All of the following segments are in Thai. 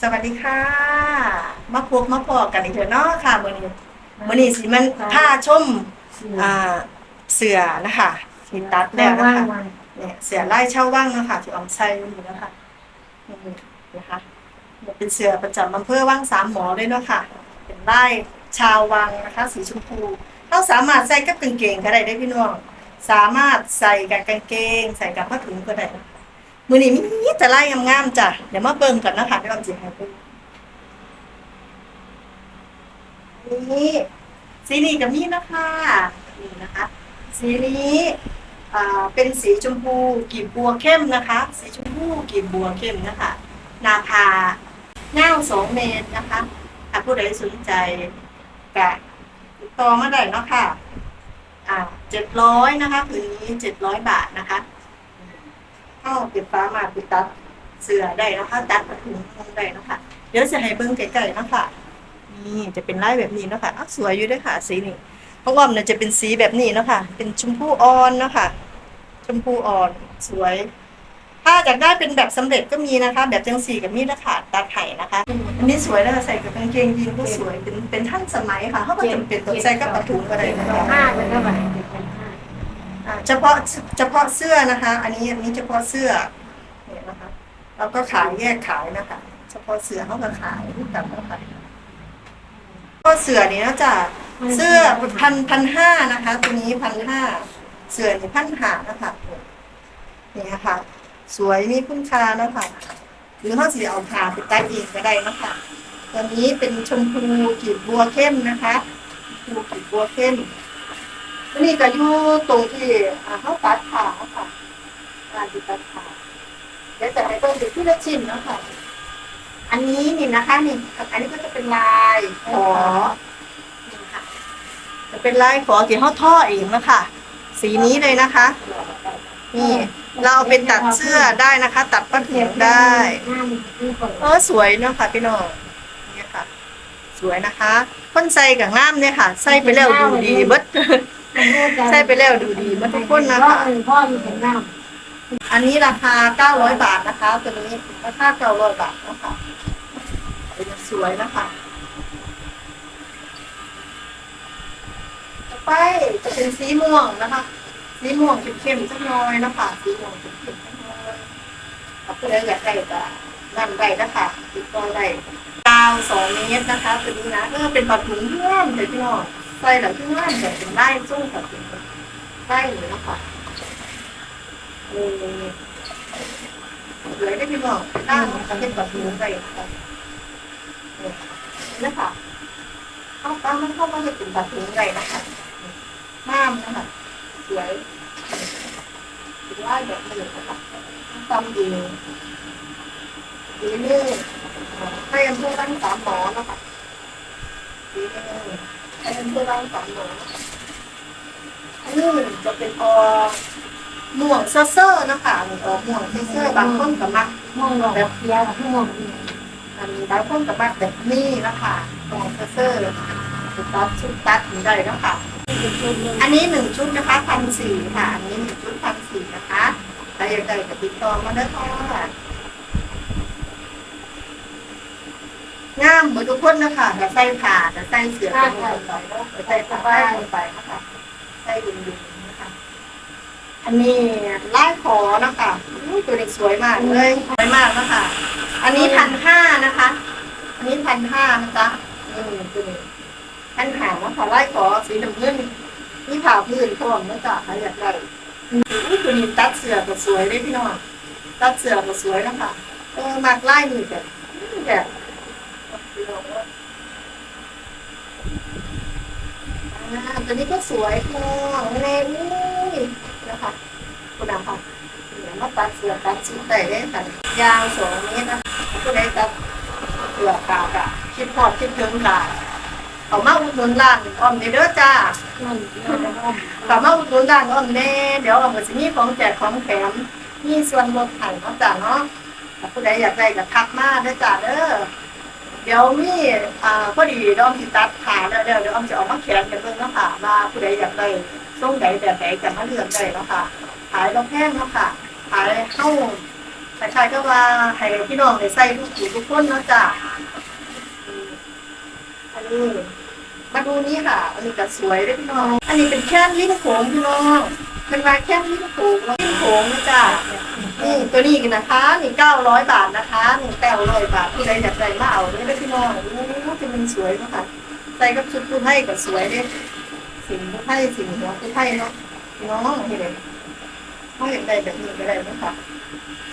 สวัสดีค่ะ มาพบมาพอกันอีกเถอะเนาะค่ะมื้อนี้มื้อนี้สิมันพาชมอ่าเสือนะคะที่ตัดแล้วนะคะเนี่ยเสือไล่เช่าว่างนะคะที่ออมใส่อยู่นี่นะคะนี่นะคะเนี่ยเป็นเสือประจำอำเภอว่างสามหมอเลยเนาะค่ะเป็นไล่ชาววังนะคะ สีชมพูเราสามารถใส่กับกางเกงก็ได้ได้อพี่น้อง สามารถใส่กับกางเกง ใส่กับผ้าถุงก็ได้นะคะ มือนี้มีแต่ไล่งามๆจ้ะเดี๋ยวมาเบิ่งกันนะคะเดี๋ยวออมสิให้เบิ่งนี่สีนี้กับนี่นะคะนี่นะคะ สีนี้เป็นสีชมพูกีบบัวเข้มนะคะ สีชมพูกีบบัวเข้มนะคะ นาคาเง่าสองเมตรนะคะถ้าผู้ใดสนใจกะติดต่อมาได้เนาะคะอ่าเจ็ดร้อยนะคะผืนนี้เจ็ดร้อยบาทนะคะ เข้าติดฟ้ามาติดตัดเสือได้นะคะตัดผ้าถุงได้นะคะเดี๋ยวจะให้เบิ้งไกลๆนะคะนี่จะเป็นลายแบบนี้นะคะอ้าวสวยอยู่ด้วยค่ะสีนี้เพราะว่ามันจะเป็นสีแบบนี้นะคะเป็นชมพูอ่อนนะคะชมพูอ่อนสวย ถ้าอยากได้เป็นแบบสำเร็จก็มีนะคะ แบบจังสีกับมีดนะคะตาไข่นะคะ อันนี้สวยแล้วใส่กับกางเกงยีนก็สวยเป็นเป็นท่านสมัยค่ะเขาก็จำเป็นต้องใส่กับปะถุงก็ได้นะคะ เฉพาะเฉพาะเสื้อนะคะ อันนี้อันนี้เฉพาะเสื้อเนี่ยนะคะแล้วก็ขายแยกขายนะคะ เฉพาะเสื้อเขาก็ขายที่ตัดแล้วค่ะก็เสื้อนี้นะจ๊ะเสื้อพันพันห้านะคะ ตัวนี้พันห้าเสื้อนี่พันห้านะคะนี่นะคะสวยมีคุณค่านะคะหรือเขาสีเอาผ้าไปตัดเองก็ได้นะคะตัวนี้เป็นชมพูกีบบัวเข้มนะคะชมพูกีบบัวเข้ม นี่ก็อยู่ตรงที่อ่าเขาตัดขาค่ะการตัดขาเดี๋ยวจะให้เพิ่มดูที่ละชิ้นเนาะค่ะ อันนี้นี่นะคะนี่อันนี้ก็จะเป็นลายขอจะเป็นลายขอที่เขาท่อเองนะคะ สีนี้เลยนะคะ นี่เราเอาเป็นตัดเสื้อได้นะคะ ตัดผ้าถุงได้เออสวยเนาะค่ะพี่น้องเนี่ยค่ะ สวยนะคะคนใส่กับงามเนี่ยค่ะ ใส่ไปแล้วดูดีเบิด ใส่ไปแล้วดูดีเบิดทุกคนนะคะพ่อมีเป็นน้อันนี้ราคา 900 บาทนะคะ ตัวนี้ราคา 900 บาทนะคะเป็นสวยนะคะต่อไปจะเป็นสีม่วงนะคะ สีม่วงเข้มๆสักหน่อยนะคะ สีม่วงเข้มๆสักหน่อยถ้าผู้ใดอยากได้ก็นั่นได้นะคะติดต่อได้ยาวสองเมตรนะคะ ตัวนี้นะเออเป็นปัดถุงเพื่อนเลยพี่น้อง ใส่แล้วเพื่อนแบบเป็นได้สู้กับเป็นได้เลยนะคะนี่เลือได้พี่น้องตั้งทำเป็นปัดหูไปนะคะนี่นะคะเข้าตั้งมันเข้ามาให้เป็นปัดหูไปนะคะห้ามนะคะสวยถือว่าแบบนี้นะคะทำดีดีนี่ให้อำเภอบ้านสามหมอนะคะดีนี่ ให้อำเภอบ้านสามหมออันนี้จะเป็นพอม่วงเซ่อๆนะคะอันนี้ออกม่วงเซ่อๆบางคนก็มักำม่วงหลอกแบบเพียกับม่วงอันนี้บางคนก็มักแบบนี้นะคะม่วงเซ่อๆสุดตัดชุดตัดถึงได้นะคะอันนี้หนึ่งชุดนะคะพันสี่ค่ะ อันนี้หนึ่งชุดพันสี่นะคะใครอยากได้ก็ติดต่อมาได้ค่ะ งามเหมือนทุกคนนะคะแต่ใส่ผ้าแต่ใส่เสื้อเป็นคนไปแล้วแต่ใส่ผ้าบ้านไปนะคะใส่ดึงๆนะคะอันนี้ไล่ขอนะคะตัวนี้สวยมากเลยสวยมากนะคะอันนี้พันห้านะคะ อันนี้พันห้านะจ๊ะนี่ตัวนี้พันหางนะคะไล่ขอสีน้ำเงินนี่ผ่าพื้นพร้อมนะจ๊ะใครอยากได้อุ้ยตัวนี้ตัดเสือก็สวยเลยพี่น้องตัดเสือก็สวยนะคะเออมากไล่นี่แบบแบบ ตัวนี้ก็สวยค่ะแน่นี่นะคะคุณน้ำค่ะเดี๋ยวมาตัดเสือตัดชุดได้เลยค่ะ ยาวสองเมตรนะคะก็ได้ตัดเสือกากะคิดพอดคิดถึงค่ะเอามาอุดหนุนร้านอ้อมเด้อจ้านั่นนั่นอ้อมกลับมาอุดหนุนร้านอ้อมแน่เดี๋ยวอ้อมก็สิมีของแจกของแถมมีส่วนลดให้เนาะจ้าเนาะถ้าผู้ใดอยากได้ก็ทักมาเด้อจ้าเด้อ เดี๋ยวมีอ่าพอดีเดี๋ยวอ้อมสิตัดขาแล้วเดี๋ยวเดี๋ยวอ้อมจะออกมาแขนกันเบิ่งเนาะค่ะว่าผู้ใดอยากได้ทรงใดแบบไหนจะมาเลือกได้เนาะค่ะขายบ่แพงเนาะค่ะขายเข้าแต่ใครก็ว่าให้พี่น้องได้ใส่ทุกผู้ทุกคนเนาะจ้ะอันนี้มาดูนี่ค่ะ อันนี้ก็สวยเลยพี่น้อง อันนี้เป็นแค่ลิ้นโขงพี่น้องเป็นมาแค่ลิ้นโขงลิ้นโขงนะจ้ะ นี่ตัวนี้กันนะคะนี่เก้าร้อยบาทนะคะนี่เก้าร้อยบาทผู้ใดอยากได้มาเอาเนี่ยได้พี่น้องโอ้โหจะมันสวยเนาะค่ะใส่กับชุดผู้ให้ก็สวยเลยสิ่งผู้ให้สิ่งหัวผู้ให้เนาะพี่น้องนี่เลยเขาอยากได้แบบนี้ก็ได้นะคะ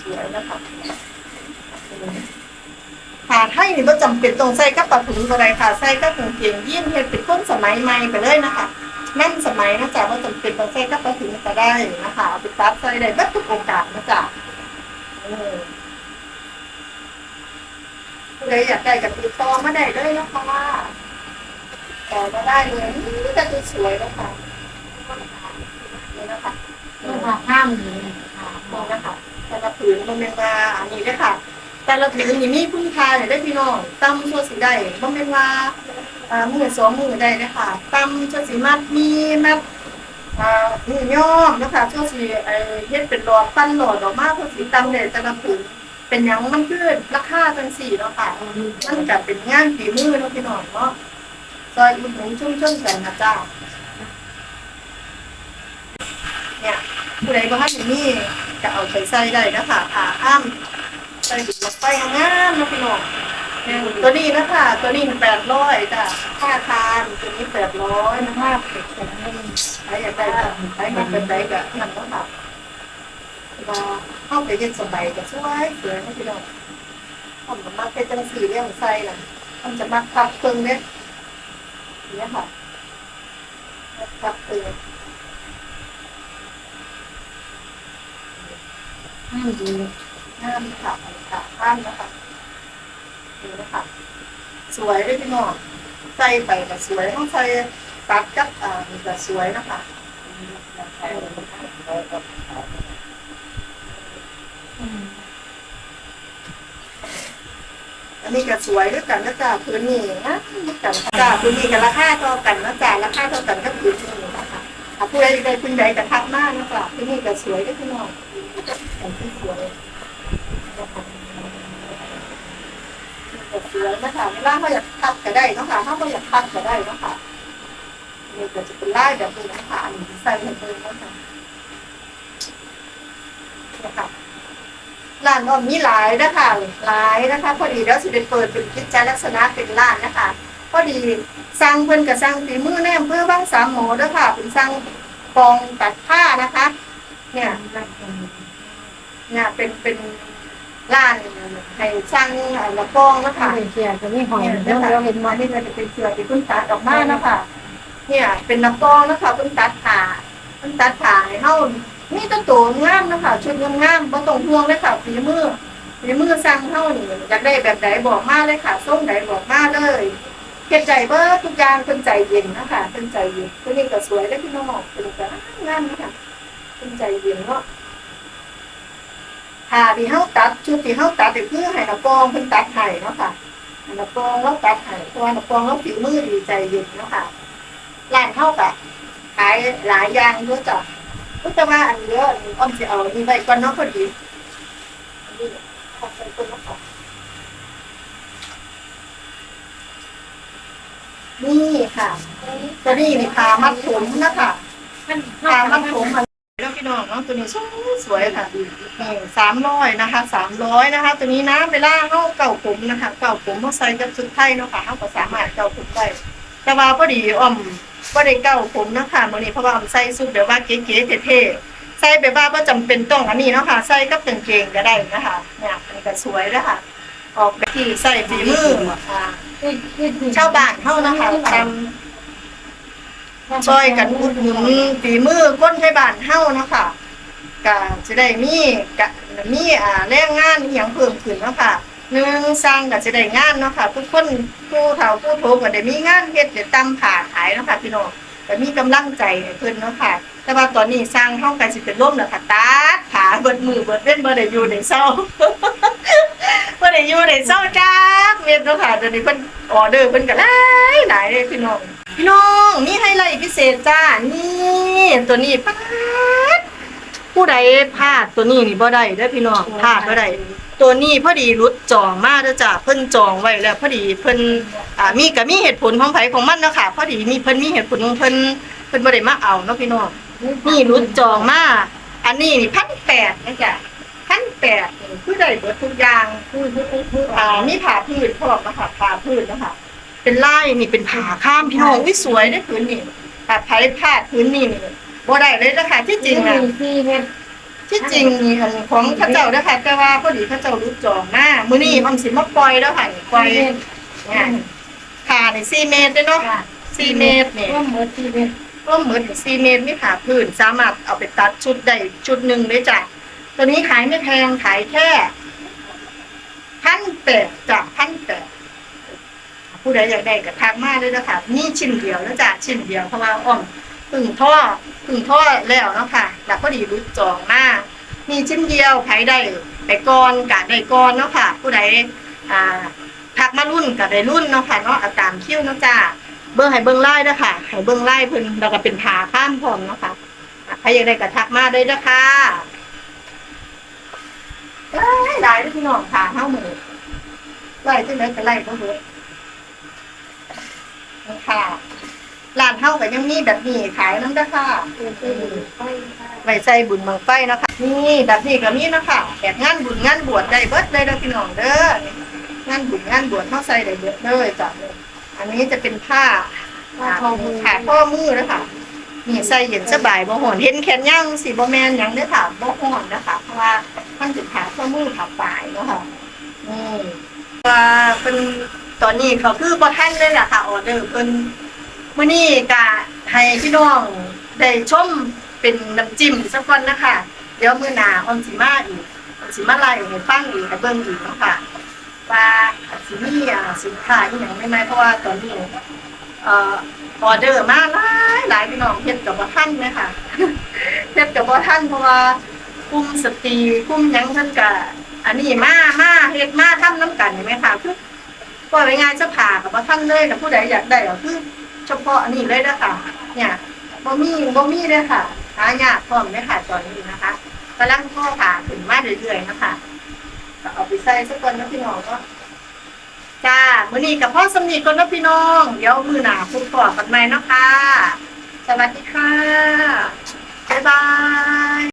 สวยนะคะขาไทยนี่ก็จำเป็นต้องใส่กับปะถุงก็ได้ค่ะใส่กับกางเกงยีนเฮ็ดเป็นคนสมัยใหม่ไปเลยนะคะ นั่นสมัยนะจ๊ะว่าจำเป็นต้องใส่กับปะถุงก็ได้นะคะเอาไปตัดใส่ได้บัดทุกโอกาสนะจ๊ะเออผู้ใดอยากได้กับติดต่อมาได้เลยนะคะต่อมาได้เลยนี่แต่ตัวสวยนะคะนี่นะคะต้องมาห้ามอยู่ค่ะมองนะคะแต่ละผืนมันเป็นว่าอันนี้เลยค่ะ แต่ละผืนนี่มีพื้นทาเนี่ยได้พี่น้องตั้มชั่วสีได้บ่แม่นว่า อ่ามือสองมือได้นะคะตั้มชั่วสีมัดมีมัดอ่ามือย่อมนะคะชั่วสีไอ้เฮ็ดเป็นหลอดปั้นหลอดออกมาชั่วสีตั้มเนี่ยแต่ละผืนเป็นหยังมันคือราคาจังสี่เนาะค่ะมันก็เป็นงานฝีมือเนาะพี่น้องเนาะซอยอุดหนุนชุ่มชนกันนะจ้าเนี่ยผู้ใดบ่ทันอย่นี้ก็เอาไปใส่ได้นะคะอ่าอ้ำใส่ดิบไปงามๆนะพี่น้องเนี่ย ตัวนี้นะคะตัวนี้แปดร้อยจ้ะค่าทานตัวนี้แปดร้อยนะภาพเด็กแต่ไม่ใครอยากได้ก็ใครมาเป็นได้ก็นั่นก็ค่ะมาเข้าไปเย็นสบายก็สวยสวยนะพี่น้องผมก็มักเป็นจังสีเรื่องใส่น่ะมันจะมักพับเครื่องเนี่ยเนี่ยค่ะมักพับเครื่องห้ามอยู่งามค่ะค่ะข้ามนะคะ นี่นะคะสวยเลยพี่น้องใส่ไปก็สวยต้องใส่ตัดกับอ่านี่ก็สวยนะคะอันนี้ก็สวยด้วยกันนะจ๊ะพื้นนี่นะด้วยกันจ้าพื้นนี่กับราคาเท่ากันนะจ๊ะราคาเท่ากันกับพื้นนี่นะคะถ้าผู้ใดใดพื้นใดก็ทักมากนะจ๊ะพื้นนี่ก็สวยด้วยพี่น้องอันที่สวยนะคะ ก็สวยนะคะเวลาเขาอยากทักก็ได้เนาะค่ะถ้าเขาอยากทักก็ได้เนาะค่ะนี่ก็จะเป็นลายแบบนี้นะคะอันนี้ใส่ให้เพิ่มนะคะนะคะร้านก็มีหลายนะคะหลายนะคะ พอดีแล้วสิได้เปิดเป็นกิจจลักษณะเป็นร้านนะคะ พอดีสร้างเพิ่นกับสร้างฝีมือแน่เพื่อบ้างสามหมอด้วยค่ะเป็นสร้างกองตัดผ้านะคะ เนี่ยเนี่ยเป็นเป็น ร้านให้สร้างละกองนะคะไม่เชียร์จะไม่หอยเนี่ยเดี๋ยวนะคะเราเห็นมามาที่เราจะเป็นเสือที่เพิ่นตัดออกมานะคะเนี่ยเป็นนักกองนะคะเพิ่นตัดผ้าเพิ่นตัดผ้าให้เฮามีแตัวตัวงามนะคะชุดงามๆบ่ต้องห่วงเลยค่ะฝีมือในมือสั่งเท่านี่อยากได้แบบไหนบอกมาเลยค่ะส้มไหนบอกมาเลยเก็บใจเบิร์ทุกอย่างเป็นใจเย็นนะคะเป็นใจเย็นตัวนี้ก็สวยได้พี่น้องเป็นก็งามนะคะเป็นใจเย็นเนาะ ค่ะที่เฮาตัดชุดที่เฮาตัดเดี๋ยวเพื่อให้นักกองเพิ่นตัดให้เนาะค่ะนักกองเราตัดให้เพราะว่านักกองเราฝีมือดีใจเย็นเนาะค่ะร้านเฮาก็ขายหลายอย่างด้วยจ้ะก็จะว่าอันเยอะอ้อมสิเอานนี้ไว้ก่อนเนาะพอดีนนี้ขอบคุณนะคะนี่ค่ะตัวนี้นี่พามัดผมนะคะพามัดผมมาแล้ว พี่น้องเนาะตัวนี้สวยสวยค่ะนี่สามร้อยนะคะสามร้อยนะคะ ตัวนี้นะเวลาเข้าเก่าผมนะคะ เก่าผมมาใส่กับชุดไทยเนาะค่ะเขาก็สามารถเก่าผมได้แต่ว่าพอดีอ่อมว่าได้เก่าผมนะคะมื่อนี้เพราะว่าอ่อมใส่สุดแบบว่าเก๋ๆเท่ๆใส่แบบว่าก็จำเป็นต้องอันนี้เนาะค่ะใส่กับกางเกงก็ได้นะคะเนี่ยอันนี้ก็สวยแล้วค่ะออกแบบที่ใส่ฝีมืออ่าชาวบ้านเฮานะคะทำ ช่วยกันอุดหนุนฝีมือคนไทยบ้านเฮานะคะก็จะได้มีกะมีอ่าแรงงานอหย่างเพิ่มขึ้นเนาะค่ะหนึ่งสร้างก็จะได้งานเนาะค่ะทุกคนผู้เฒ่าผู้โถก็ได้มีงานเฮ็ดได้ตำผ่าขายเนาะค่ะพี่น้องก็มีกำลังใจให้เพิ่นเนาะค่ะ แต่ว่าตอนนี้สร้างเฮาก็สิเป็นลมแล้วค่ะตาดขาเบิดมือเบิดเว้นบ่ได้อยู่ได้เศร้าบ่ได้อยู่ได้เศร้าจ้าเม็ดเนาะค่ะตอนนี้เพิ่นออเดอร์เพิ่นก็หลายหลายเลยพี่น้อง พี่น้องมีไฮไลท์พิเศษจ้า นี่ตัวนี้ป๊าดผู้ใดพลาดตัวนี้นี่บ่ได้เด้อพี่น้องพลาดบ่ได้ตัวนี้พอดีรุดจองมาเด้อจ้ะเพิ่นจองไว้แล้วพอดีเพิ่นอ่ามีก็มีเหตุผลของไผของมันเนาะค่ะพอดีมีเพิ่นมีเหตุผลของเพิ่นเพิ่นบ่ได้มาเอาเนาะพี่น้องนี่รุดจองมาอันนี้นี่1,800นะจ๊ะ1,800คือได้เบิดทุกอย่างคือคือคือคืออ่ามีผ่าพืชพร้อมนะคะผ่าพืชนะคะ เป็นลายนี่เป็นผ่าข้ามพี่น้องอุ้ยสวยได้อพื้นนี่ผ่าไผ่พาดพื้นนี่นี่บ่ได้เลยนะคะที่จริงนะสี่เมตรที่จริงนี่อันของเข้าเจ้าเด้อค่ะแต่ว่าพอดีเข้าเจ้ารู้จองมามื้อนี้ออมสิมาปล่อยแล้วค่ะนี่ปล่อยเนี่ยผ่านี่4เมตรเด้อเนาะ4เมตรนี่ร่วมมือสี่เมตรร่วมเหมือน4เมตรมีผ่าพื้นสามารถเอาไปตัดชุดได้ชุดหนึงเลยจ้ะตัวนี้ขายไม่แพงขายแค่พันแปดจ้ะพันแปด ผู้ใดอยากได้ก็ทักมาเลยนะคะนี่ชิ้นเดียวแล้วจ้ะชิ้นเดียวเพราะว่าอ้อมพึ่งท่อพึ่งท่อแล้วเนาะค่ะแล้วพอดีรู้จองมามีชิ้นเดียวไผได้ไปก่อนกะได้ก่อนเนาะค่ะ ผู้ใดอ่าทักมารุ่นก็ได้รุ่นเนาะค่ะเนาะอาตามคิ้วเนาะจ้าเบิ่งให้เบิ่งไล่ด้ค่ะให้เบิ่งไล่เพิ่นแล้วก็เป็นผาข้ามพร้อมเนาะค่ะอะใครอยากได้ก็ทักมาได้เด้อค่ะไล่ไล่เด้พี่น้องค่ะเฮามือไล่จังได๋ก็ไล่บ่เบิด ค่ะร้านเฮาก็ยังมีแบบนี้ขายน้ำเด้อค่ะคือคือไปค่ะไว้ใส่บุญบังไฟเนาะคะนี่แบบนี้ก็มีเนาะคะแบบงานบุญงานบวชได้เบิดเลยเด้อพี่น้องเด้องานบุญงานบวชเฮาใส่ได้เบิดเลยจ้ะอันนี้จะเป็นผ้าว่าทอมือขาข้อมือเด้อค่ะนี่ใส่เย็นสบายบ่ฮ้อนเห็นแขนย่างสิบ่แม่นหยังเด้อค่ะบ่ฮ้อนนะคะเพราะว่ามันเป็นขาข้อมือขาปลายเนาะค่ะนี่ว่าเป็น ตอนนี้เขาคือบ่ทันเลยล่ะค่ะออเดอร์เพิ่นมื่อนี้ก็ให้พี่น้องได้ชมเป็นน้ำจิ้มสักคนนะคะ เดี๋ยวมื้อหน้าออมสิมาอีกออมสิมาไล่ให้ฟังอีกให้เบิ่งอีกเนาะค่ะว่าสิมีอ่าสินค้าอีหยังใหม่เพราะว่าตอนนี้เอ่อออเดอร์มาหลายหลายพี่น้องเฮ็ดกับบ่ทันเลยค่ะเฮ็ดกับบ่ทันเพราะว่ากลุ่มสตรีกลุ่มหยังเพิ่นก็อันนี้มามาเฮ็ดมาทำนํกันเห็นไหมคะคือ ว่าไว้งานจะผ่ากับบ่ทันเลยแต่ผู้ใดอยากได้ก็คือเฉพาะนนี้เลยนะคะเนี่ยบ่มีบ่มีเลยค่ะหายากพร้อมเลยค่ะตอนนี้นะคะกำลังพ่อผ่าขึ้นมาเรื่อยๆนะคะเอาไปใส่สักคนนะพี่น้องก็จ้ามื้อนี้กับพ่อสำนีก่อนนะพี่น้อง เดี๋ยวมือหน้าพบกันใหมนะคะ สวัสดีค่ะ บ๊ายบาย